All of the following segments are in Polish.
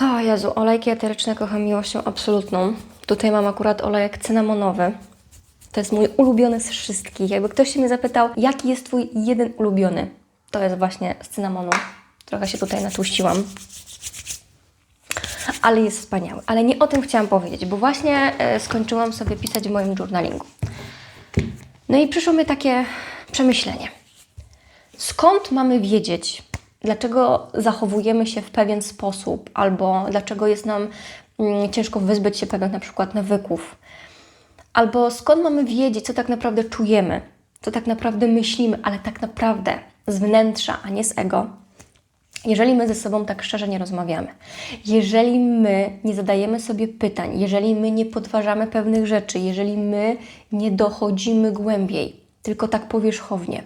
O Jezu, olejki eteryczne kocham miłością absolutną. Tutaj mam akurat olejek cynamonowy. To jest mój ulubiony z wszystkich. Jakby ktoś się mnie zapytał, jaki jest Twój jeden ulubiony, to jest właśnie z cynamonu. Trochę się tutaj natłuściłam. Ale jest wspaniały. Ale nie o tym chciałam powiedzieć, bo właśnie e, skończyłam sobie pisać w moim journalingu. No i przyszło mi takie przemyślenie. Skąd mamy wiedzieć, dlaczego zachowujemy się w pewien sposób, albo dlaczego jest nam mm, ciężko wyzbyć się pewnych na przykład nawyków, albo skąd mamy wiedzieć, co tak naprawdę czujemy, co tak naprawdę myślimy, ale tak naprawdę z wnętrza, a nie z ego, jeżeli my ze sobą tak szczerze nie rozmawiamy, jeżeli my nie zadajemy sobie pytań, jeżeli my nie podważamy pewnych rzeczy, jeżeli my nie dochodzimy głębiej, tylko tak powierzchownie.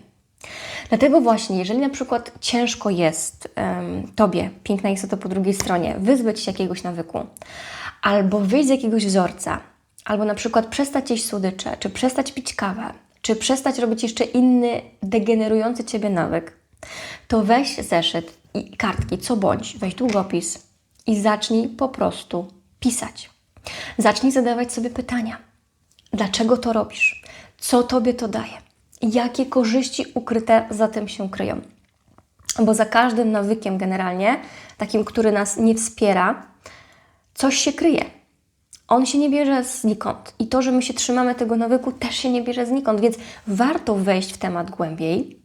Dlatego właśnie, jeżeli na przykład ciężko jest em, Tobie, piękna to po drugiej stronie, wyzbyć się jakiegoś nawyku, albo wyjść z jakiegoś wzorca, albo na przykład przestać jeść słodycze, czy przestać pić kawę, czy przestać robić jeszcze inny degenerujący Ciebie nawyk, to weź zeszyt i kartki, co bądź, weź długopis i zacznij po prostu pisać. Zacznij zadawać sobie pytania. Dlaczego to robisz? Co Tobie to daje? Jakie korzyści ukryte za tym się kryją? Bo za każdym nawykiem generalnie, takim, który nas nie wspiera, coś się kryje. On się nie bierze znikąd. I to, że my się trzymamy tego nawyku, też się nie bierze znikąd, więc warto wejść w temat głębiej.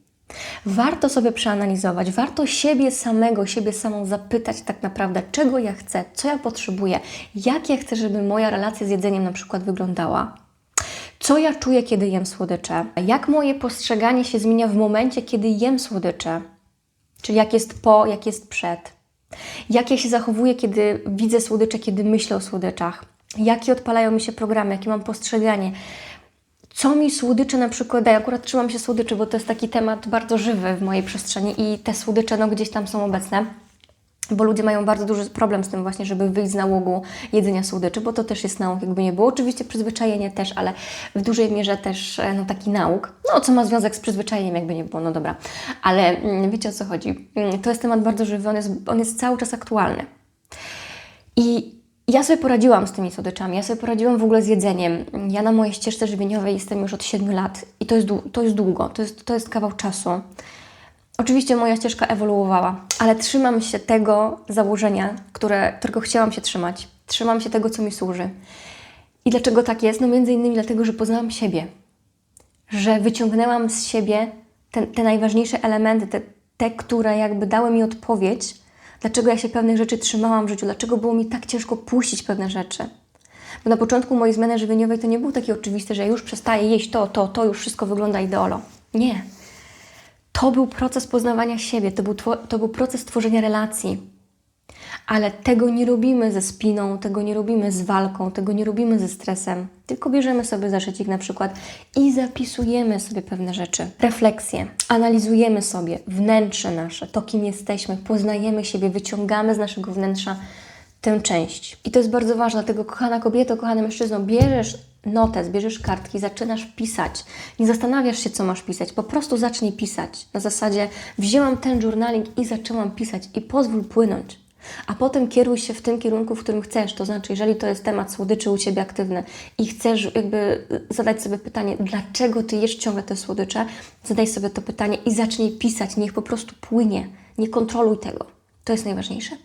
Warto sobie przeanalizować, warto siebie samego, siebie samą zapytać tak naprawdę, czego ja chcę, co ja potrzebuję, jak ja chcę, żeby moja relacja z jedzeniem na przykład wyglądała. Co ja czuję, kiedy jem słodycze? Jak moje postrzeganie się zmienia w momencie, kiedy jem słodycze? Czyli jak jest po, jak jest przed? Jak ja się zachowuję, kiedy widzę słodycze, kiedy myślę o słodyczach? Jakie odpalają mi się programy, jakie mam postrzeganie? Co mi słodycze na przykład daje? Akurat trzymam się słodyczy, bo to jest taki temat bardzo żywy w mojej przestrzeni i te słodycze no, gdzieś tam są obecne. Bo ludzie mają bardzo duży problem z tym właśnie, żeby wyjść z nałogu jedzenia słodyczy, bo to też jest nauk, jakby nie było. Oczywiście przyzwyczajenie też, ale w dużej mierze też e, no, taki nauk. No, co ma związek z przyzwyczajeniem, jakby nie było, no dobra. Ale mm, wiecie o co chodzi. Mm, To jest temat bardzo żywy, on jest, on jest cały czas aktualny. I ja sobie poradziłam z tymi słodyczami, ja sobie poradziłam w ogóle z jedzeniem. Ja na mojej ścieżce żywieniowej jestem już od 7 lat i to jest, to jest długo, to jest, to jest kawał czasu. Oczywiście moja ścieżka ewoluowała, ale trzymam się tego założenia, które, którego chciałam się trzymać. Trzymam się tego, co mi służy. I dlaczego tak jest? No między innymi dlatego, że poznałam siebie. Że wyciągnęłam z siebie te, te najważniejsze elementy, te, te, które jakby dały mi odpowiedź, dlaczego ja się pewnych rzeczy trzymałam w życiu, dlaczego było mi tak ciężko puścić pewne rzeczy. Bo na początku mojej zmiany żywieniowej to nie było takie oczywiste, że już przestaję jeść to, to, to, już wszystko wygląda ideolo. Nie. To był proces poznawania siebie, to był, to był proces tworzenia relacji. Ale tego nie robimy ze spiną, tego nie robimy z walką, tego nie robimy ze stresem. Tylko bierzemy sobie zaszycik na przykład i zapisujemy sobie pewne rzeczy. Refleksje. Analizujemy sobie wnętrze nasze, to kim jesteśmy, poznajemy siebie, wyciągamy z naszego wnętrza tę część. I to jest bardzo ważne, dlatego kochana kobieto, kochany mężczyzno, bierzesz notes, bierzesz kartki, zaczynasz pisać. Nie zastanawiasz się, co masz pisać, po prostu zacznij pisać. Na zasadzie wzięłam ten journaling i zaczęłam pisać i pozwól płynąć. A potem kieruj się w tym kierunku, w którym chcesz. To znaczy, jeżeli to jest temat słodyczy u Ciebie aktywny i chcesz jakby zadać sobie pytanie, dlaczego Ty jesz ciągle te słodycze, zadaj sobie to pytanie i zacznij pisać. Niech po prostu płynie. Nie kontroluj tego. To jest najważniejsze.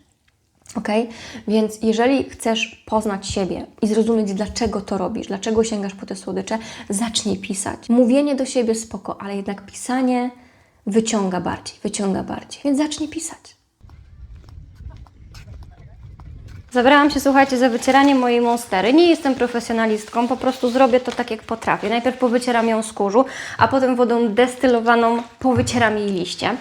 Ok? Więc jeżeli chcesz poznać siebie i zrozumieć, dlaczego to robisz, dlaczego sięgasz po te słodycze, zacznij pisać. Mówienie do siebie spoko, ale jednak pisanie wyciąga bardziej, wyciąga bardziej. Więc zacznij pisać. Zabrałam się, słuchajcie, za wycieranie mojej monstery. Nie jestem profesjonalistką, po prostu zrobię to tak, jak potrafię. Najpierw powycieram ją z kurzu, a potem wodą destylowaną powycieram jej liście.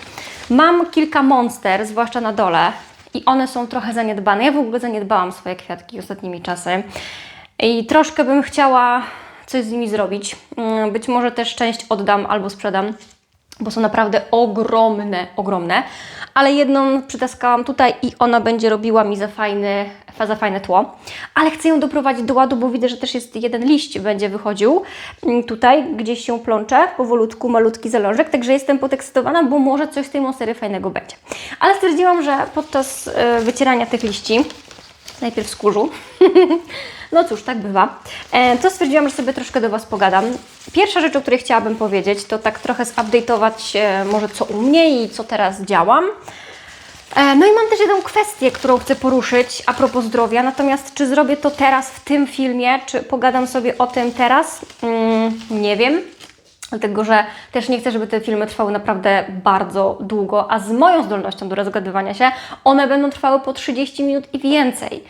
Mam kilka monster, zwłaszcza na dole, i one są trochę zaniedbane. Ja w ogóle zaniedbałam swoje kwiatki ostatnimi czasy i troszkę bym chciała coś z nimi zrobić. Mm, Być może też część oddam albo sprzedam bo są naprawdę ogromne, ogromne. Ale jedną przytaskałam tutaj i ona będzie robiła mi za, fajny, za fajne tło. Ale chcę ją doprowadzić do ładu, bo widzę, że też jest jeden liść będzie wychodził. Mm, Tutaj gdzieś się plącze, powolutku, malutki zalążek, także jestem podekscytowana, bo może coś z tej monstery fajnego będzie. Ale stwierdziłam, że podczas e, wycierania tych liści Najpierw z kurzu. no cóż, tak bywa. E, to stwierdziłam, że sobie troszkę do Was pogadam. Pierwsza rzecz, o której chciałabym powiedzieć, to tak trochę zupdate'ować e, może co u mnie i co teraz działam. E, No i mam też jedną kwestię, którą chcę poruszyć a propos zdrowia. Natomiast czy zrobię to teraz w tym filmie, czy pogadam sobie o tym teraz? Mm, nie wiem. Dlatego, że też nie chcę, żeby te filmy trwały naprawdę bardzo długo, a z moją zdolnością do rozgadywania się, one będą trwały po 30 minut i więcej.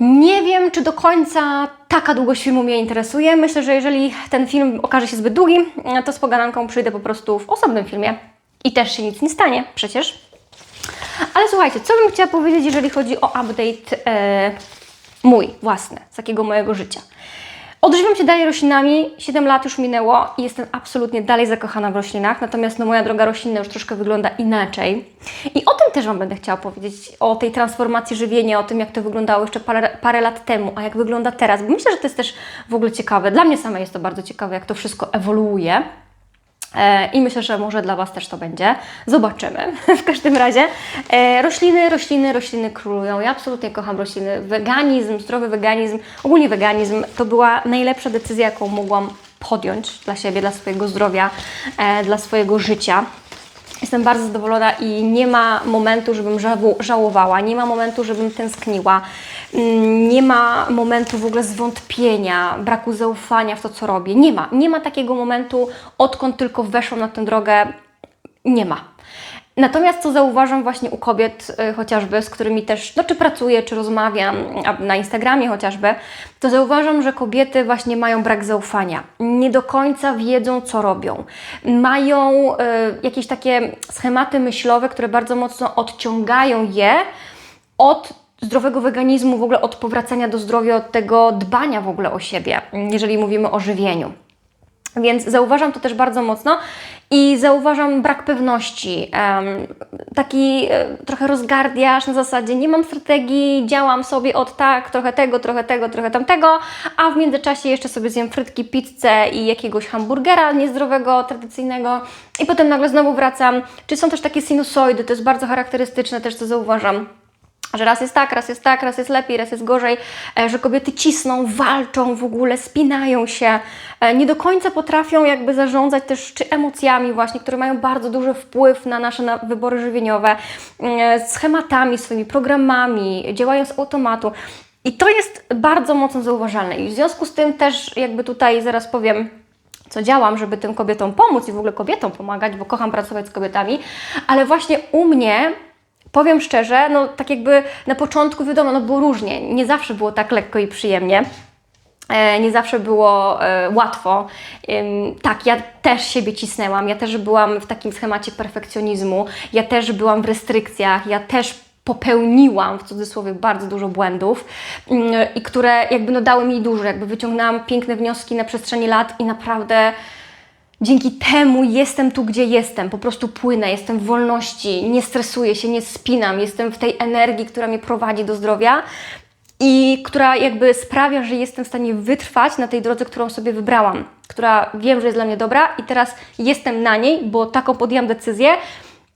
Nie wiem, czy do końca taka długość filmu mnie interesuje. Myślę, że jeżeli ten film okaże się zbyt długi, to z pogadanką przyjdę po prostu w osobnym filmie i też się nic nie stanie przecież. Ale słuchajcie, co bym chciała powiedzieć, jeżeli chodzi o update e, mój, własny, z takiego mojego życia. Odżywiam się dalej roślinami, 7 lat już minęło i jestem absolutnie dalej zakochana w roślinach, natomiast no, moja droga roślinna już troszkę wygląda inaczej. I o tym też Wam będę chciała powiedzieć, o tej transformacji żywienia, o tym jak to wyglądało jeszcze parę, parę lat temu, a jak wygląda teraz, bo myślę, że to jest też w ogóle ciekawe. Dla mnie samej jest to bardzo ciekawe, jak to wszystko ewoluuje. E, I myślę, że może dla Was też to będzie. Zobaczymy. W każdym razie e, rośliny, rośliny, rośliny królują. Ja absolutnie kocham rośliny. Weganizm, zdrowy weganizm, ogólnie weganizm to była najlepsza decyzja, jaką mogłam podjąć dla siebie, dla swojego zdrowia, e, dla swojego życia. Jestem bardzo zadowolona i nie ma momentu, żebym żałowała, nie ma momentu, żebym tęskniła, Mm, nie ma momentu w ogóle zwątpienia, braku zaufania w to, co robię. Nie ma. Nie ma takiego momentu, odkąd tylko weszłam na tę drogę. Nie ma. Natomiast co zauważam właśnie u kobiet, y, chociażby, z którymi też, no czy pracuję, czy rozmawiam, a na Instagramie chociażby, to zauważam, że kobiety właśnie mają brak zaufania. Nie do końca wiedzą, co robią. Mają y, jakieś takie schematy myślowe, które bardzo mocno odciągają je od zdrowego weganizmu, w ogóle od powracania do zdrowia, od tego dbania w ogóle o siebie, jeżeli mówimy o żywieniu. Więc zauważam to też bardzo mocno i zauważam brak pewności, taki e, trochę rozgardiaż na zasadzie nie mam strategii, działam sobie od tak, trochę tego, trochę tego, trochę tamtego, a w międzyczasie jeszcze sobie zjem frytki, pizzę i jakiegoś hamburgera niezdrowego, tradycyjnego. I potem nagle znowu wracam. Czy są też takie sinusoidy, to jest bardzo charakterystyczne też, co zauważam że raz jest tak, raz jest tak, raz jest lepiej, raz jest gorzej, e, że kobiety cisną, walczą w ogóle, spinają się, e, nie do końca potrafią jakby zarządzać też czy emocjami właśnie, które mają bardzo duży wpływ na nasze na wybory żywieniowe, e, schematami, swoimi programami, działają z automatu. I to jest bardzo mocno zauważalne i w związku z tym też jakby tutaj zaraz powiem, co działam, żeby tym kobietom pomóc i w ogóle kobietom pomagać, bo kocham pracować z kobietami, ale właśnie u mnie powiem szczerze, no tak jakby na początku wiadomo, no było różnie, nie zawsze było tak lekko i przyjemnie. E, Nie zawsze było e, łatwo. Tak, ja też siebie cisnęłam, ja też byłam w takim schemacie perfekcjonizmu, ja też byłam w restrykcjach, ja też popełniłam w cudzysłowie bardzo dużo błędów ym, i które jakby no dały mi dużo, jakby wyciągnęłam piękne wnioski na przestrzeni lat i naprawdę dzięki temu jestem tu, gdzie jestem. Po prostu płynę, jestem w wolności, nie stresuję się, nie spinam, jestem w tej energii, która mnie prowadzi do zdrowia i która jakby sprawia, że jestem w stanie wytrwać na tej drodze, którą sobie wybrałam, która wiem, że jest dla mnie dobra i teraz jestem na niej, bo taką podjęłam decyzję.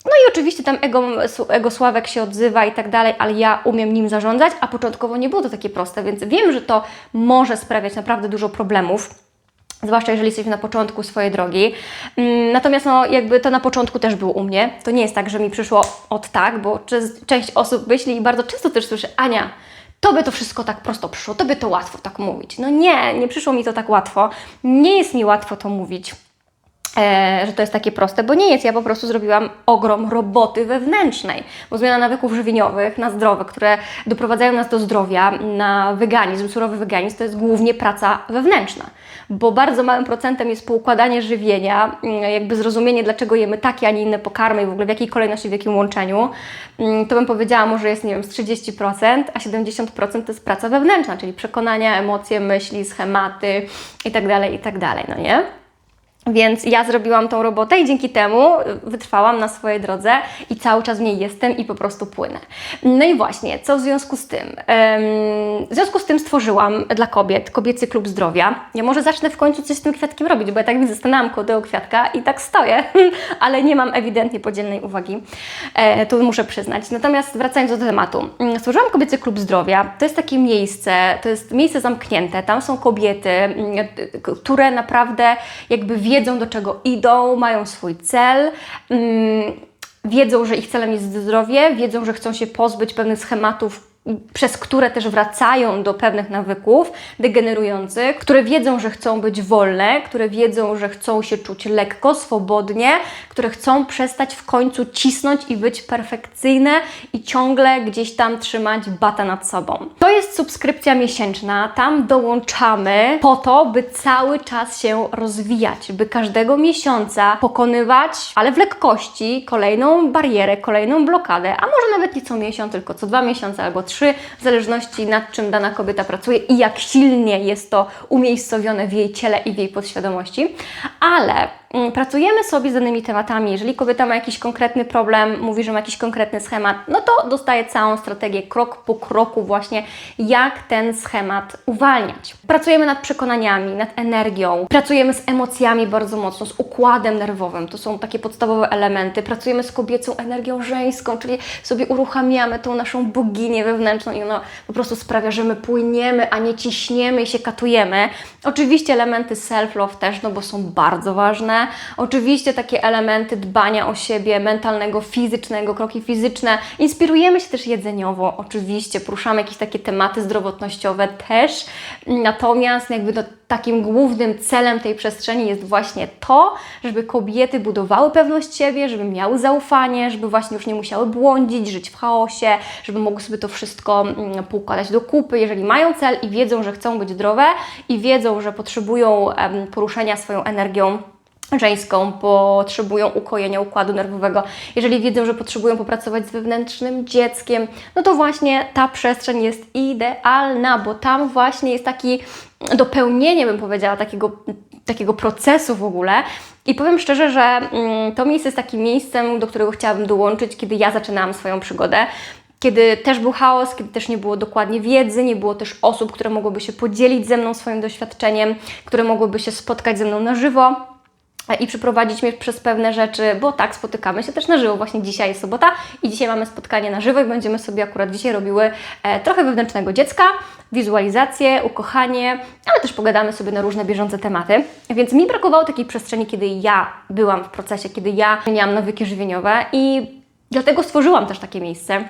No i oczywiście tam ego, ego Sławek się odzywa i tak dalej, ale ja umiem nim zarządzać, a początkowo nie było to takie proste, więc wiem, że to może sprawiać naprawdę dużo problemów zwłaszcza jeżeli jesteśmy na początku swojej drogi. Mm, Natomiast no, jakby to na początku też było u mnie. To nie jest tak, że mi przyszło od tak, bo część osób myśli i bardzo często też słyszę, Ania, Tobie to wszystko tak prosto przyszło, tobie to łatwo tak mówić. No nie, nie przyszło mi to tak łatwo. Nie jest mi łatwo to mówić e, że to jest takie proste, bo nie jest. Ja po prostu zrobiłam ogrom roboty wewnętrznej, bo zmiana nawyków żywieniowych na zdrowe, które doprowadzają nas do zdrowia, na weganizm, surowy weganizm, to jest głównie praca wewnętrzna, bo bardzo małym procentem jest poukładanie żywienia, mm, jakby zrozumienie, dlaczego jemy takie, a nie inne pokarmy i w ogóle w jakiej kolejności, w jakim łączeniu. Mm, To bym powiedziała może jest, nie wiem, z 30%, a 70% to jest praca wewnętrzna, czyli przekonania, emocje, myśli, schematy itd., itd., no nie? Więc ja zrobiłam tą robotę i dzięki temu wytrwałam na swojej drodze i cały czas w niej jestem i po prostu płynę. No i właśnie, co w związku z tym? W związku z tym stworzyłam dla kobiet kobiecy klub zdrowia. Ja może zacznę w końcu coś z tym kwiatkiem robić, bo ja tak widzę, stanęłam koło kwiatka i tak stoję, ale nie mam ewidentnie podzielnej uwagi. E, to muszę przyznać. Natomiast wracając do tematu. Mm, Stworzyłam kobiecy klub zdrowia. To jest takie miejsce, to jest miejsce zamknięte. Tam są kobiety, mm, które naprawdę jakby do czego idą, mają swój cel. mm, Wiedzą, że ich celem jest zdrowie, wiedzą, że chcą się pozbyć pewnych schematów, przez które też wracają do pewnych nawyków degenerujących, które wiedzą, że chcą być wolne, które wiedzą, że chcą się czuć lekko, swobodnie, które chcą przestać w końcu cisnąć i być perfekcyjne i ciągle gdzieś tam trzymać bata nad sobą. To jest subskrypcja miesięczna, tam dołączamy po to, by cały czas się rozwijać, by każdego miesiąca pokonywać, ale w lekkości, kolejną barierę, kolejną blokadę, a może nawet nie co miesiąc, tylko co dwa miesiące albo trzy, w zależności nad czym dana kobieta pracuje i jak silnie jest to umiejscowione w jej ciele i w jej podświadomości. Ale pracujemy sobie z danymi tematami. Jeżeli kobieta ma jakiś konkretny problem, mówi, że ma jakiś konkretny schemat, no to dostaje całą strategię krok po kroku właśnie, jak ten schemat uwalniać. Pracujemy nad przekonaniami, nad energią, pracujemy z emocjami bardzo mocno, z układem nerwowym. To są takie podstawowe elementy. Pracujemy z kobiecą energią żeńską, czyli sobie uruchamiamy tą naszą boginię wewnętrzną i ona po prostu sprawia, że my płyniemy, a nie ciśniemy i się katujemy. Oczywiście elementy self-love też, no bo są bardzo Oczywiście takie elementy dbania o siebie, mentalnego, fizycznego, kroki fizyczne. Inspirujemy się też jedzeniowo, oczywiście, poruszamy jakieś takie tematy zdrowotnościowe też. Natomiast jakby no, takim głównym celem tej przestrzeni jest właśnie to, żeby kobiety budowały pewność siebie, żeby miały zaufanie, żeby właśnie już nie musiały błądzić, żyć w chaosie, żeby mogły sobie to wszystko mm, poukładać do kupy, jeżeli mają cel i wiedzą, że chcą być zdrowe i wiedzą, że potrzebują poruszenia swoją energią żeńską, potrzebują ukojenia układu nerwowego, jeżeli wiedzą, że potrzebują popracować z wewnętrznym dzieckiem, no to właśnie ta przestrzeń jest idealna, bo tam właśnie jest taki dopełnienie, bym powiedziała, takiego, takiego procesu w ogóle. I powiem szczerze, że mm, to miejsce jest takim miejscem, do którego chciałabym dołączyć, kiedy ja zaczynałam swoją przygodę. Kiedy też był chaos, kiedy też nie było dokładnie wiedzy, nie było też osób, które mogłyby się podzielić ze mną swoim doświadczeniem, które mogłyby się spotkać ze mną na żywo i przeprowadzić mnie przez pewne rzeczy, bo tak, spotykamy się też na żywo. Właśnie dzisiaj jest sobota i dzisiaj mamy spotkanie na żywo i będziemy sobie akurat dzisiaj robiły e, trochę wewnętrznego dziecka, wizualizację, ukochanie, ale też pogadamy sobie na różne bieżące tematy. Więc mi brakowało takiej przestrzeni, kiedy ja byłam w procesie, kiedy ja miałam nawyki żywieniowe i dlatego stworzyłam też takie miejsce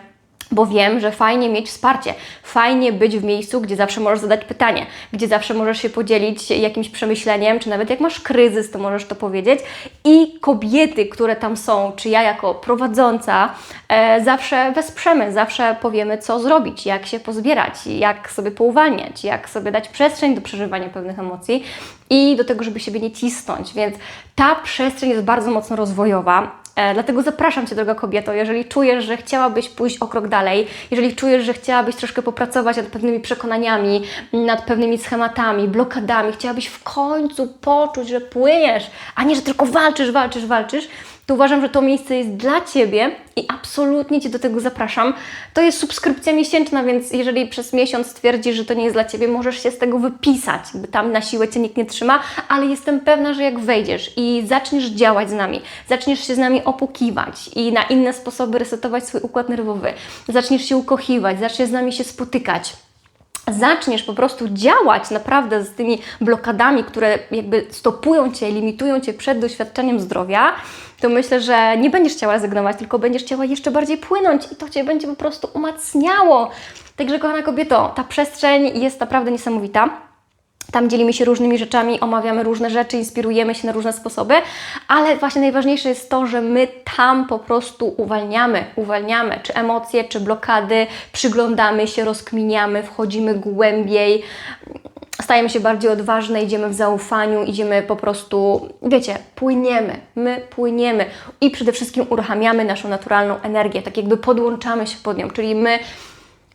bo wiem, że fajnie mieć wsparcie, fajnie być w miejscu, gdzie zawsze możesz zadać pytanie, gdzie zawsze możesz się podzielić jakimś przemyśleniem, czy nawet jak masz kryzys, to możesz to powiedzieć. I kobiety, które tam są, czy ja jako prowadząca, e, zawsze wesprzemy, zawsze powiemy, co zrobić, jak się pozbierać, jak sobie pouwalniać, jak sobie dać przestrzeń do przeżywania pewnych emocji i do tego, żeby siebie nie cisnąć. Więc ta przestrzeń jest bardzo mocno rozwojowa. E, Dlatego zapraszam Cię, droga kobieto, jeżeli czujesz, że chciałabyś pójść o krok dalej, jeżeli czujesz, że chciałabyś troszkę popracować nad pewnymi przekonaniami, nad pewnymi schematami, blokadami, chciałabyś w końcu poczuć, że płyniesz, a nie, że tylko walczysz, walczysz, walczysz, to uważam, że to miejsce jest dla Ciebie i absolutnie Cię do tego zapraszam. To jest subskrypcja miesięczna, więc jeżeli przez miesiąc stwierdzisz, że to nie jest dla Ciebie, możesz się z tego wypisać, by tam na siłę Cię nikt nie trzyma, ale jestem pewna, że jak wejdziesz i zaczniesz działać z nami, zaczniesz się z nami opukiwać i na inne sposoby resetować swój układ nerwowy, zaczniesz się ukochiwać, zaczniesz z nami się spotykać, zaczniesz po prostu działać naprawdę z tymi blokadami, które jakby stopują Cię, limitują Cię przed doświadczeniem zdrowia, to myślę, że nie będziesz chciała rezygnować, tylko będziesz chciała jeszcze bardziej płynąć i to Cię będzie po prostu umacniało. Także kochana kobieto, ta przestrzeń jest naprawdę niesamowita. Tam dzielimy się różnymi rzeczami, omawiamy różne rzeczy, inspirujemy się na różne sposoby, ale właśnie najważniejsze jest to, że my tam po prostu uwalniamy, uwalniamy czy emocje, czy blokady, przyglądamy się, rozkminiamy, wchodzimy głębiej, stajemy się bardziej odważne, idziemy w zaufaniu, idziemy po prostu, wiecie, płyniemy, my płyniemy i przede wszystkim uruchamiamy naszą naturalną energię, tak jakby podłączamy się pod nią, czyli my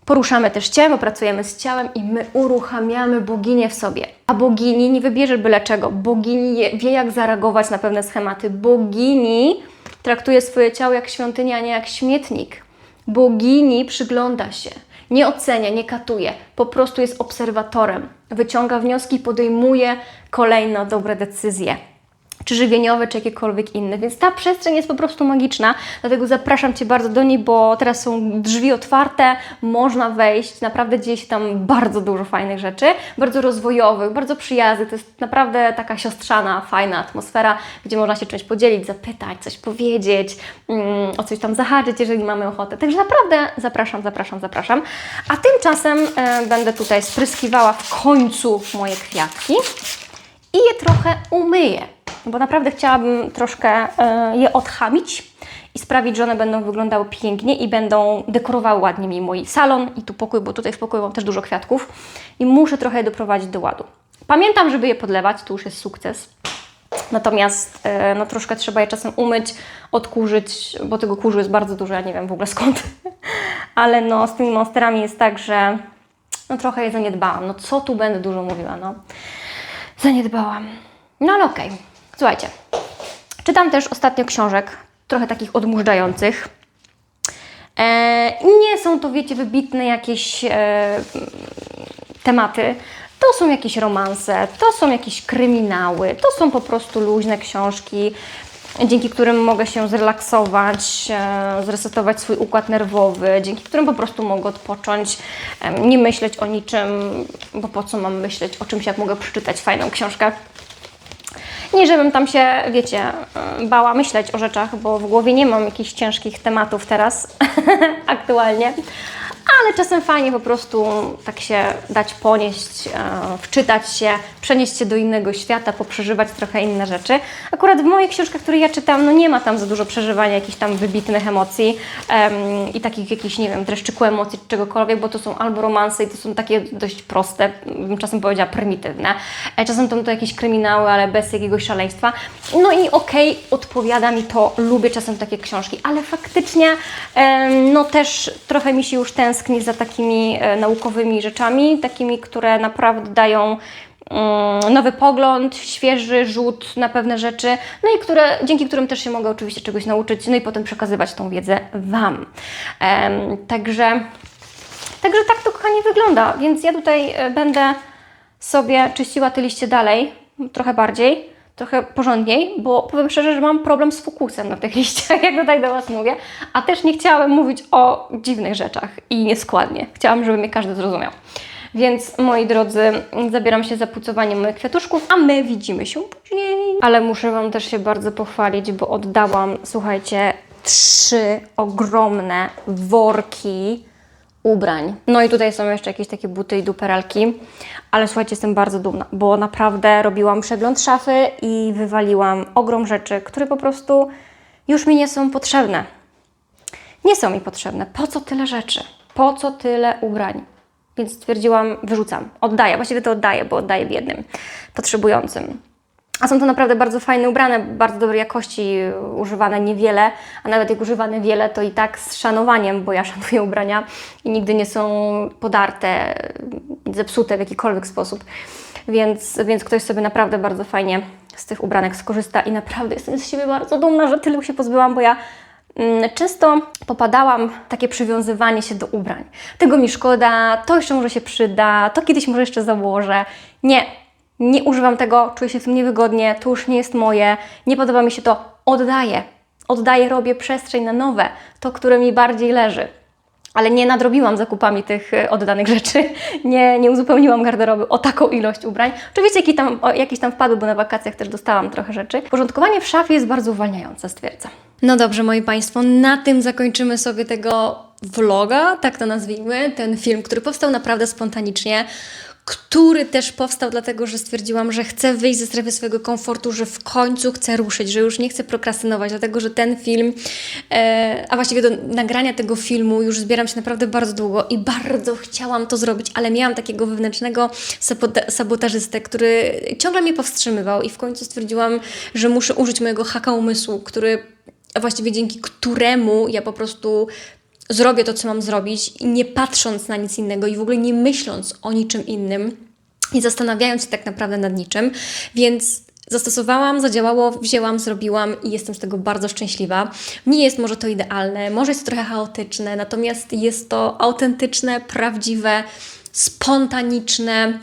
Poruszamy też ciałem, bo pracujemy z ciałem i my uruchamiamy boginię w sobie. A bogini nie wybierze byle czego. Bogini wie, jak zareagować na pewne schematy. Bogini traktuje swoje ciało jak świątynię, a nie jak śmietnik. Bogini przygląda się, nie ocenia, nie katuje, po prostu jest obserwatorem. Wyciąga wnioski, podejmuje kolejne dobre decyzje czy żywieniowe, czy jakiekolwiek inne. Więc ta przestrzeń jest po prostu magiczna, dlatego zapraszam Cię bardzo do niej, bo teraz są drzwi otwarte, można wejść, naprawdę dzieje się tam bardzo dużo fajnych rzeczy, bardzo rozwojowych, bardzo przyjaznych. To jest naprawdę taka siostrzana, fajna atmosfera, gdzie można się czymś podzielić, zapytać, coś powiedzieć, mm, o coś tam zahaczyć, jeżeli mamy ochotę. Także naprawdę zapraszam, zapraszam, zapraszam. A tymczasem e, będę tutaj spryskiwała w końcu moje kwiatki i je trochę umyję, bo naprawdę chciałabym troszkę e, je odchamić i sprawić, że one będą wyglądały pięknie i będą dekorowały ładnie mi mój salon i tu pokój, bo tutaj w pokoju mam też dużo kwiatków i muszę trochę je doprowadzić do ładu. Pamiętam, żeby je podlewać, to już jest sukces. Natomiast e, no, troszkę trzeba je czasem umyć, odkurzyć, bo tego kurzu jest bardzo dużo, ja nie wiem w ogóle skąd. Ale no, z tymi monsterami jest tak, że no, trochę je zaniedbałam. No co tu będę dużo mówiła, no. Zaniedbałam. No ale okej. Słuchajcie. Czytam też ostatnio książek, trochę takich odmurzających. E, nie są to, wiecie, wybitne jakieś e, tematy. To są jakieś romanse, to są jakieś kryminały, to są po prostu luźne książki, dzięki którym mogę się zrelaksować, e, zresetować swój układ nerwowy, dzięki którym po prostu mogę odpocząć, nie myśleć o niczym, bo po co mam myśleć o czymś, jak mogę przeczytać fajną książkę. Nie, żebym tam się, wiecie, y, bała myśleć o rzeczach, bo w głowie nie mam jakichś ciężkich tematów teraz aktualnie, ale czasem fajnie po prostu tak się dać ponieść, e, wczytać się, przenieść się do innego świata, poprzeżywać trochę inne rzeczy. Akurat w moich książkach, które ja czytam, no nie ma tam za dużo przeżywania jakichś tam wybitnych emocji em, i takich jakichś, nie wiem, dreszczyku emocji czy czegokolwiek, bo to są albo romanse i to są takie dość proste, bym czasem powiedziała prymitywne. E, Czasem to, to jakieś kryminały, ale bez jakiegoś szaleństwa. No i okej, odpowiada mi to, lubię czasem takie książki, ale faktycznie em, no też trochę mi się już tęskni za takimi e, naukowymi rzeczami, takimi, które naprawdę dają mm, nowy pogląd, świeży rzut na pewne rzeczy, no i które, dzięki którym też się mogę oczywiście czegoś nauczyć, no i potem przekazywać tą wiedzę Wam. Także, także tak to kochanie wygląda, więc ja tutaj e, będę sobie czyściła te liście dalej, trochę bardziej, trochę porządniej, bo powiem szczerze, że mam problem z fokusem na tych liściach, jak tutaj do Was mówię, a też nie chciałam mówić o dziwnych rzeczach i nieskładnie. Chciałam, żeby mnie każdy zrozumiał. Więc moi drodzy, zabieram się za pucowanie moich kwiatuszków, a my widzimy się później. Ale muszę Wam też się bardzo pochwalić, bo oddałam, słuchajcie, trzy ogromne worki ubrań. No i tutaj są jeszcze jakieś takie buty i duperelki, ale słuchajcie, jestem bardzo dumna, bo naprawdę robiłam przegląd szafy i wywaliłam ogrom rzeczy, które po prostu już mi nie są potrzebne. Nie są mi potrzebne. Po co tyle rzeczy? Po co tyle ubrań? Więc stwierdziłam, wyrzucam, oddaję. Właściwie to oddaję, bo oddaję biednym, potrzebującym. A są to naprawdę bardzo fajne ubrane, bardzo dobrej jakości, używane niewiele, a nawet jak używane wiele, to i tak z szanowaniem, bo ja szanuję ubrania i nigdy nie są podarte, zepsute w jakikolwiek sposób. Więc, więc ktoś sobie naprawdę bardzo fajnie z tych ubranek skorzysta i naprawdę jestem z siebie bardzo dumna, że tylu się pozbyłam, bo ja Mm, Często popadałam w takie przywiązywanie się do ubrań. Tego mi szkoda, to jeszcze może się przyda, to kiedyś może jeszcze założę. Nie, nie używam tego, czuję się w tym niewygodnie, to już nie jest moje, nie podoba mi się to, oddaję. Oddaję, robię przestrzeń na nowe, to, które mi bardziej leży. Ale nie nadrobiłam zakupami tych e, oddanych rzeczy, nie, nie uzupełniłam garderoby o taką ilość ubrań. Oczywiście jakieś tam, jakieś tam wpadły, bo na wakacjach też dostałam trochę rzeczy. Porządkowanie w szafie jest bardzo uwalniające, stwierdzam. No dobrze, moi Państwo, na tym zakończymy sobie tego vloga, tak to nazwijmy, ten film, który powstał naprawdę spontanicznie, który też powstał dlatego, że stwierdziłam, że chcę wyjść ze strefy swojego komfortu, że w końcu chcę ruszyć, że już nie chcę prokrastynować, dlatego że ten film, e, a właściwie do nagrania tego filmu już zbieram się naprawdę bardzo długo i bardzo chciałam to zrobić, ale miałam takiego wewnętrznego sabota- sabotażystę, który ciągle mnie powstrzymywał i w końcu stwierdziłam, że muszę użyć mojego haka umysłu, który a właściwie dzięki któremu ja po prostu zrobię to, co mam zrobić, nie patrząc na nic innego i w ogóle nie myśląc o niczym innym i zastanawiając się tak naprawdę nad niczym. Więc zastosowałam, zadziałało, wzięłam, zrobiłam i jestem z tego bardzo szczęśliwa. Nie jest może to idealne, może jest to trochę chaotyczne, natomiast jest to autentyczne, prawdziwe, spontaniczne.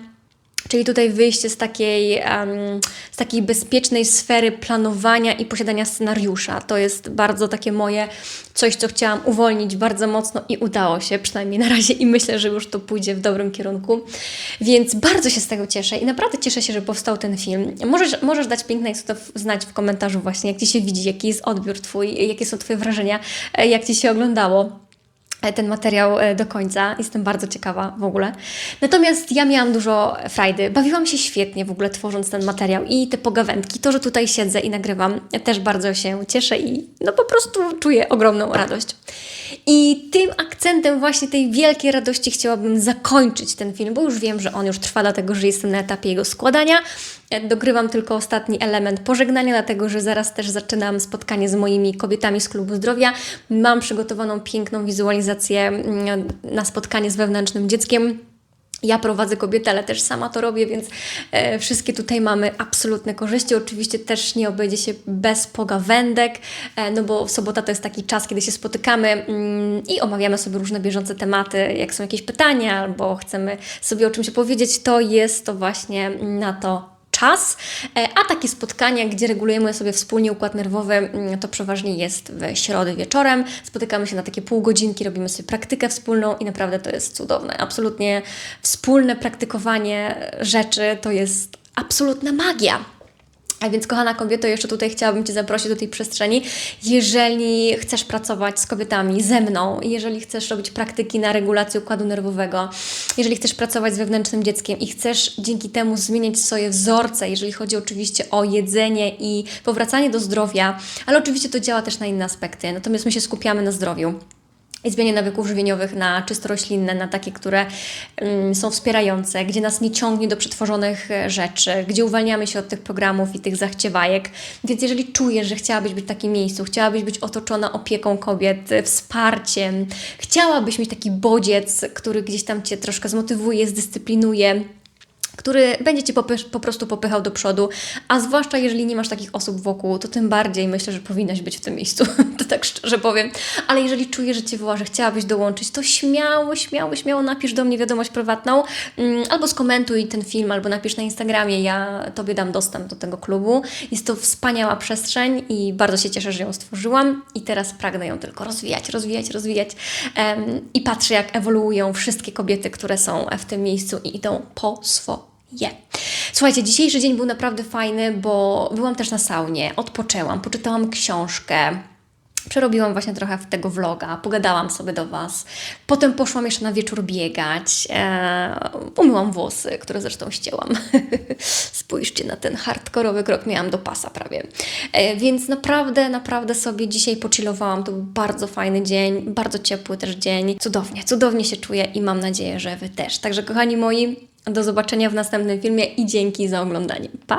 Czyli tutaj wyjście z takiej, em, z takiej bezpiecznej sfery planowania i posiadania scenariusza. To jest bardzo takie moje coś, co chciałam uwolnić bardzo mocno i udało się, przynajmniej na razie i myślę, że już to pójdzie w dobrym kierunku. Więc bardzo się z tego cieszę i naprawdę cieszę się, że powstał ten film. Możesz, możesz dać piękne cudów znać w komentarzu właśnie, jak Ci się widzi, jaki jest odbiór Twój, jakie są Twoje wrażenia, e, jak Ci się oglądało ten materiał e, do końca. Jestem bardzo ciekawa w ogóle. Natomiast ja miałam dużo frajdy. Bawiłam się świetnie w ogóle tworząc ten materiał i te pogawędki. To, że tutaj siedzę i nagrywam, ja też bardzo się cieszę i no po prostu czuję ogromną radość. I tym akcentem właśnie tej wielkiej radości chciałabym zakończyć ten film, bo już wiem, że on już trwa, dlatego że jestem na etapie jego składania. E, Dogrywam tylko ostatni element pożegnania, dlatego że zaraz też zaczynam spotkanie z moimi kobietami z Klubu Zdrowia. Mam przygotowaną piękną wizualizację mm, na spotkanie z wewnętrznym dzieckiem. Ja prowadzę kobietę, ale też sama to robię, więc e, wszystkie tutaj mamy absolutne korzyści. Oczywiście też nie obejdzie się bez pogawędek, e, no bo sobota to jest taki czas, kiedy się spotykamy mm, i omawiamy sobie różne bieżące tematy. Jak są jakieś pytania albo chcemy sobie o czymś opowiedzieć, to jest to właśnie na to czas, E, a takie spotkania, gdzie regulujemy sobie wspólnie układ nerwowy, mm, to przeważnie jest w środę wieczorem. Spotykamy się na takie pół godzinki, robimy sobie praktykę wspólną i naprawdę to jest cudowne. Absolutnie wspólne praktykowanie rzeczy to jest absolutna magia. A więc, kochana kobieto, jeszcze tutaj chciałabym Cię zaprosić do tej przestrzeni. Jeżeli chcesz pracować z kobietami, ze mną, jeżeli chcesz robić praktyki na regulację układu nerwowego, jeżeli chcesz pracować z wewnętrznym dzieckiem i chcesz dzięki temu zmieniać swoje wzorce, jeżeli chodzi oczywiście o jedzenie i powracanie do zdrowia, ale oczywiście to działa też na inne aspekty, natomiast my się skupiamy na zdrowiu zmianie nawyków żywieniowych na czysto roślinne, na takie, które mm, są wspierające, gdzie nas nie ciągnie do przetworzonych e, rzeczy, gdzie uwalniamy się od tych programów i tych zachciewajek. Więc jeżeli czujesz, że chciałabyś być w takim miejscu, chciałabyś być otoczona opieką kobiet, e, wsparciem, chciałabyś mieć taki bodziec, który gdzieś tam Cię troszkę zmotywuje, zdyscyplinuje, który będzie Cię po prostu popychał do przodu, a zwłaszcza jeżeli nie masz takich osób wokół, to tym bardziej myślę, że powinnaś być w tym miejscu, to tak szczerze powiem. Ale jeżeli czujesz, że Cię woła, że chciałabyś dołączyć, to śmiało, śmiało, śmiało napisz do mnie wiadomość prywatną, mm, albo skomentuj ten film, albo napisz na Instagramie, ja Tobie dam dostęp do tego klubu. Jest to wspaniała przestrzeń i bardzo się cieszę, że ją stworzyłam i teraz pragnę ją tylko rozwijać, rozwijać, rozwijać i patrzę, jak ewoluują wszystkie kobiety, które są w tym miejscu i idą po swoje. Słuchajcie, dzisiejszy dzień był naprawdę fajny, bo byłam też na saunie, odpoczęłam, poczytałam książkę. Przerobiłam właśnie trochę tego vloga, pogadałam sobie do Was. Potem poszłam jeszcze na wieczór biegać. E, umyłam włosy, które zresztą ścięłam. Spójrzcie na ten hardkorowy krok, miałam do pasa prawie. E, więc naprawdę, naprawdę sobie dzisiaj pochillowałam. To był bardzo fajny dzień, bardzo ciepły też dzień. Cudownie, cudownie się czuję i mam nadzieję, że Wy też. Także kochani moi, do zobaczenia w następnym filmie i dzięki za oglądanie. Pa!